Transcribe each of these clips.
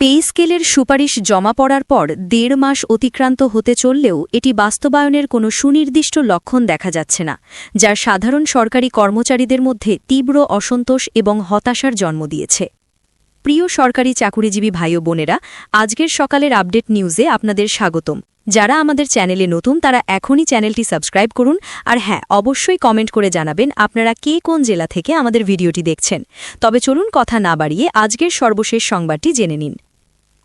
Pay স্কেলের সুপারিশ জমা পড়ার পর দেড় মাস অতিক্রান্ত হতে চললেও এটি বাস্তবায়নের কোনো সুনির্দিষ্ট লক্ষণ দেখা যাচ্ছে না যা সাধারণ সরকারি কর্মচারীদের মধ্যে তীব্র অসন্তোষ এবং হতাশার জন্ম দিয়েছে। প্রিয় সরকারি চাকুরিজীবী ভাই ও বোনেরা, আজকের সকালের আপডেট নিউজে আপনাদের স্বাগতম। যারা আমাদের চ্যানেলে নতুন, তারা এখনই চ্যানেলটি সাবস্ক্রাইব করুন আর হ্যাঁ অবশ্যই কমেন্ট করে জানাবেন আপনারা কে কোন জেলা থেকে আমাদের ভিডিওটি দেখছেন। তবে চলুন কথা না বাড়িয়ে আজকের সর্বশেষ সংবাদটি জেনে নিন।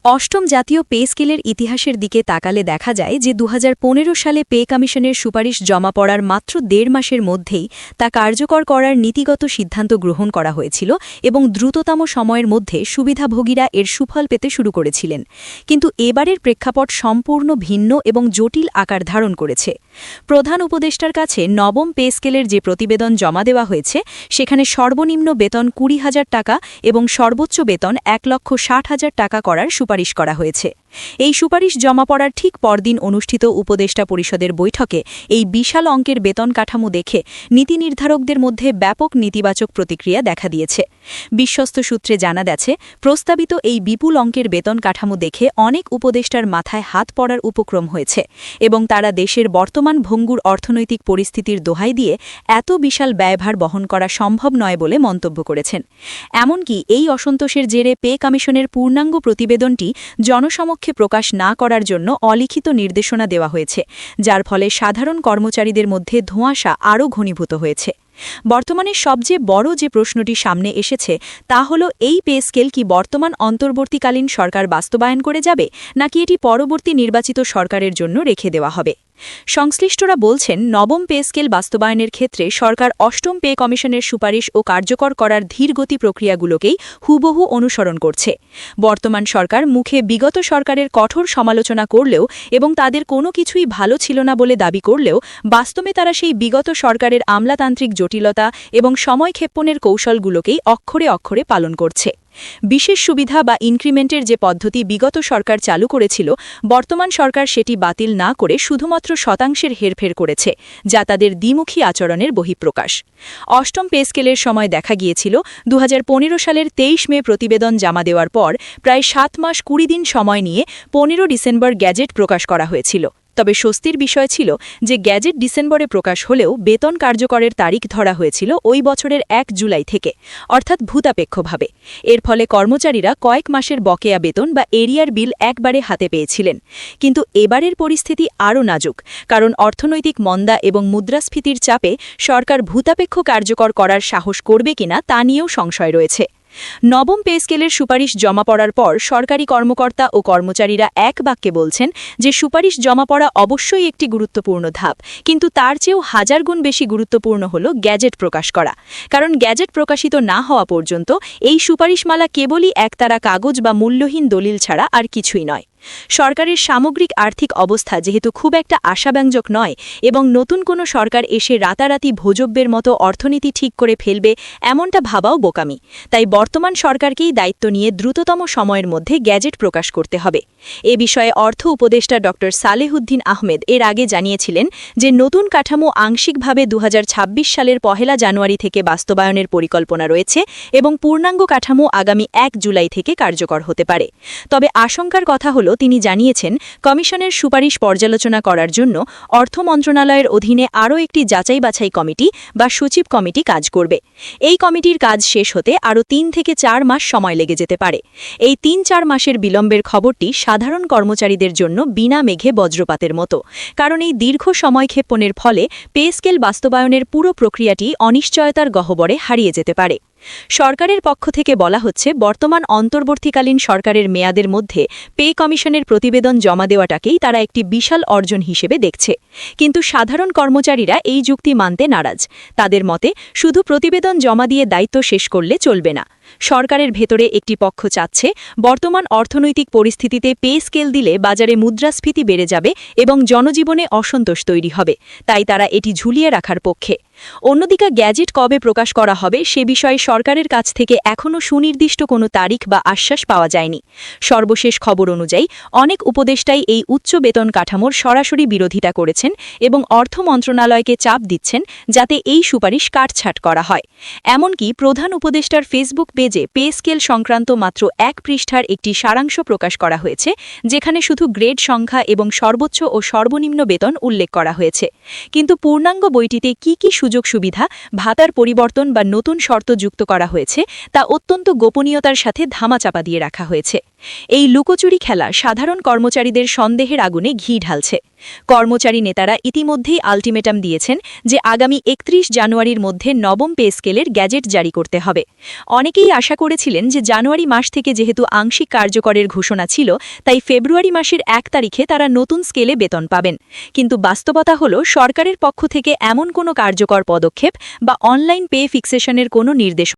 অষ্টম জাতীয় পে স্কেলের ইতিহাসের দিকে তাকালে দেখা যায় যে দু হাজার পনেরো সালে পে কমিশনের সুপারিশ জমা পড়ার মাত্র দেড় মাসের মধ্যেই তা কার্যকর করার নীতিগত সিদ্ধান্ত গ্রহণ করা হয়েছিল এবং দ্রুততম সময়ের মধ্যে সুবিধাভোগীরা এর সুফল পেতে শুরু করেছিলেন। কিন্তু এবারের প্রেক্ষাপট সম্পূর্ণ ভিন্ন এবং জটিল আকার ধারণ করেছে। প্রধান উপদেষ্টার কাছে নবম পে স্কেলের যে প্রতিবেদন জমা দেওয়া হয়েছে, সেখানে সর্বনিম্ন বেতন কুড়ি হাজার টাকা এবং সর্বোচ্চ বেতন এক লক্ষ ষাট হাজার টাকা করার সুপারিশ করা হয়েছে। এই সুপারিশ জমা পড়ার ঠিক পরদিন অনুষ্ঠিত উপদেষ্টা পরিষদের বৈঠকে এই বিশাল অঙ্কের বেতন কাঠামো দেখে নীতি নির্ধারকদের মধ্যে ব্যাপক নেতিবাচক প্রতিক্রিয়া দেখা দিয়েছে। বিশ্বস্ত সূত্রে জানা গেছে, প্রস্তাবিত এই বিপুল অঙ্কের বেতন কাঠামো দেখে অনেক উপদেষ্টার মাথায় হাত পড়ার উপক্রম হয়েছে এবং তারা দেশের বর্তমান ভঙ্গুর অর্থনৈতিক পরিস্থিতির দোহাই দিয়ে এত বিশাল ব্যয়ভার বহন করা সম্ভব নয় বলে মন্তব্য করেছেন। এমনকি এই অসন্তোষের জেরে পে কমিশনের পূর্ণাঙ্গ প্রতিবেদনটি জনসমক্ষে প্রকাশ না করার জন্য অলিখিত নির্দেশনা দেওয়া হয়েছে, যার ফলে সাধারণ কর্মচারীদের মধ্যে ধোঁয়াশা আরও ঘনীভূত হয়েছে। বর্তমানে সবচেয়ে বড় যে প্রশ্নটি সামনে এসেছে, তা হল, এই পে স্কেল কি বর্তমান অন্তর্বর্তীকালীন সরকার বাস্তবায়ন করে যাবে, নাকি এটি পরবর্তী নির্বাচিত সরকারের জন্য রেখে দেওয়া হবে? সংশ্লিষ্টরা বলছেন, নবম পে স্কেল বাস্তবায়নের ক্ষেত্রে সরকার অষ্টম পে কমিশনের সুপারিশ ও কার্যকর করার ধীরগতি প্রক্রিয়াগুলোকেই হুবহু অনুসরণ করছে। বর্তমান সরকার মুখে বিগত সরকারের কঠোর সমালোচনা করলেও এবং তাদের কোনো কিছুই ভালো ছিল না বলে দাবি করলেও বাস্তবে তারা সেই বিগত সরকারের আমলাতান্ত্রিক জটিলতা এবং সময়ক্ষেপণের কৌশলগুলোকেই অক্ষরে অক্ষরে পালন করছে। বিশেষ সুবিধা বা ইনক্রিমেন্টের যে পদ্ধতি বিগত সরকার চালু করেছিল, বর্তমান সরকার সেটি বাতিল না করে শুধুমাত্র শতাংশের হেরফের করেছে, যা তাদের দ্বিমুখী আচরণের বহিঃপ্রকাশ। অষ্টম পে স্কেলের সময় দেখা গিয়েছিল দু হাজার পনেরো সালের তেইশ মে প্রতিবেদন জমা দেওয়ার পর প্রায় সাত মাস কুড়ি দিন সময় নিয়ে পনেরো ডিসেম্বর গ্যাজেট প্রকাশ করা হয়েছিল। তবে স্বস্তির বিষয় ছিল যে গ্যাজেট ডিসেম্বরে প্রকাশ হলেও বেতন কার্যকরের তারিখ ধরা হয়েছিল ওই বছরের এক জুলাই থেকে, অর্থাৎ ভূতাপেক্ষভাবে। এর ফলে কর্মচারীরা কয়েক মাসের বকেয়া বেতন বা এরিয়ার বিল একবারে হাতে পেয়েছিলেন। কিন্তু এবারের পরিস্থিতি আরও নাজুক, কারণ অর্থনৈতিক মন্দা এবং মুদ্রাস্ফীতির চাপে সরকার ভূতাপেক্ষ কার্যকর করার সাহস করবে কিনা তা নিয়েও সংশয় রয়েছে। নবম পে স্কেলের সুপারিশ জমা পড়ার পর সরকারি কর্মকর্তা ও কর্মচারীরা এক বাক্যে বলছেন যে সুপারিশ জমা পড়া অবশ্যই একটি গুরুত্বপূর্ণ ধাপ, কিন্তু তার চেয়েও হাজার গুণ বেশি গুরুত্বপূর্ণ হল গ্যাজেট প্রকাশ করা। কারণ গ্যাজেট প্রকাশিত না হওয়া পর্যন্ত এই সুপারিশমালা কেবলই একতারা কাগজ বা মূল্যহীন দলিল ছাড়া আর কিছুই নয়। সরকারের সামগ্রিক আর্থিক অবস্থা যেহেতু খুব একটা আশাব্যঞ্জক নয় এবং নতুন কোনো সরকার এসে রাতারাতি ভোজব্যের মতো অর্থনীতি ঠিক করে ফেলবে এমনটা ভাবাও বোকামি। তাই বর্তমান সরকারকেই দায়িত্ব নিয়ে দ্রুততম সময়ের মধ্যে গ্যাজেট প্রকাশ করতে হবে। এ বিষয়ে অর্থ উপদেষ্টা ড. সালেহুদ্দিন আহমেদ এর আগে জানিয়েছিলেন যে নতুন কাঠামো আংশিকভাবে দু হাজার ছাব্বিশ সালের পহেলা জানুয়ারি থেকে বাস্তবায়নের পরিকল্পনা রয়েছে এবং পূর্ণাঙ্গ কাঠামো আগামী এক জুলাই থেকে কার্যকর হতে পারে। তবে আশঙ্কার কথা হল তিনি জানিয়েছেন, কমিশনের সুপারিশ পর্যালোচনা করার জন্য অর্থ মন্ত্রণালয়ের অধীনে আরও একটি যাচাই বাছাই কমিটি বা সচিব কমিটি কাজ করবে। এই কমিটির কাজ শেষ হতে আরও তিন থেকে চার মাস সময় লেগে যেতে পারে। এই তিন চার মাসের বিলম্বের খবরটি সাধারণ কর্মচারীদের জন্য বিনা মেঘে বজ্রপাতের মতো। কারণ এই দীর্ঘ সময় ক্ষেপণের ফলে পে স্কেল বাস্তবায়নের পুরো প্রক্রিয়াটি অনিশ্চয়তার গহ্বরে হারিয়ে যেতে পারে। সরকারের পক্ষ থেকে বলা হচ্ছে, বর্তমান অন্তর্বর্তীকালীন সরকারের মেয়াদের মধ্যে পে কমিশনের প্রতিবেদন জমা দেওয়াটাকেই তারা একটি বিশাল অর্জন হিসেবে দেখছে। কিন্তু সাধারণ কর্মচারীরা এই যুক্তি মানতে নারাজ। তাদের মতে, শুধু প্রতিবেদন জমা দিয়ে দায়িত্ব শেষ করলে চলবে না। সরকারের ভেতরে একটি পক্ষ চাচ্ছে, বর্তমান অর্থনৈতিক পরিস্থিতিতে পে স্কেল দিলে বাজারে মুদ্রাস্ফীতি বেড়ে যাবে এবং জনজীবনে অসন্তোষ তৈরি হবে, তাই তারা এটি ঝুলিয়ে রাখার পক্ষে। অন্যদিকে গ্যাজেট কবে প্রকাশ করা হবে সে বিষয়ে সরকারের কাছ থেকে এখনও সুনির্দিষ্ট কোনো তারিখ বা আশ্বাস পাওয়া যায়নি। সর্বশেষ খবর অনুযায়ী, অনেক উপদেষ্টাই এই উচ্চ বেতন কাঠামোর সরাসরি বিরোধিতা করেছেন এবং অর্থ মন্ত্রণালয়কে চাপ দিচ্ছেন যাতে এই সুপারিশ কাটছাট করা হয়। এমনকি প্রধান উপদেষ্টার ফেসবুক পেজে পে স্কেল সংক্রান্ত মাত্র এক পৃষ্ঠার একটি সারাংশ প্রকাশ করা হয়েছে, যেখানে শুধু গ্রেড সংখ্যা এবং সর্বোচ্চ ও সর্বনিম্ন বেতন উল্লেখ করা হয়েছে। কিন্তু পূর্ণাঙ্গ বইটিতে কি কি সুযোগ সুবিধা, ভাতার পরিবর্তন বা নতুন শর্ত যুক্ত করা হয়েছে, তা অত্যন্ত গোপনীয়তার সাথে ধামাচাপা দিয়ে রাখা হয়েছে। এই লুকোচুরি খেলা সাধারণ কর্মচারীদের সন্দেহের আগুনে ঘি ঢালছে। কর্মচারী নেতারা ইতিমধ্যেই আলটিমেটাম দিয়েছেন যে আগামী একত্রিশ জানুয়ারির মধ্যে নবম পে স্কেলের গ্যাজেট জারি করতে হবে। অনেকেই আশা করেছিলেন যে জানুয়ারি মাস থেকে যেহেতু আংশিক কার্যকরের ঘোষণা ছিল, তাই ফেব্রুয়ারি মাসের এক তারিখে তারা নতুন স্কেলে বেতন পাবেন। কিন্তু বাস্তবতা হল, সরকারের পক্ষ থেকে এমন কোনো কার্যকর পদক্ষেপ বা অনলাইন পে ফিক্সেশনের কোনো নির্দেশ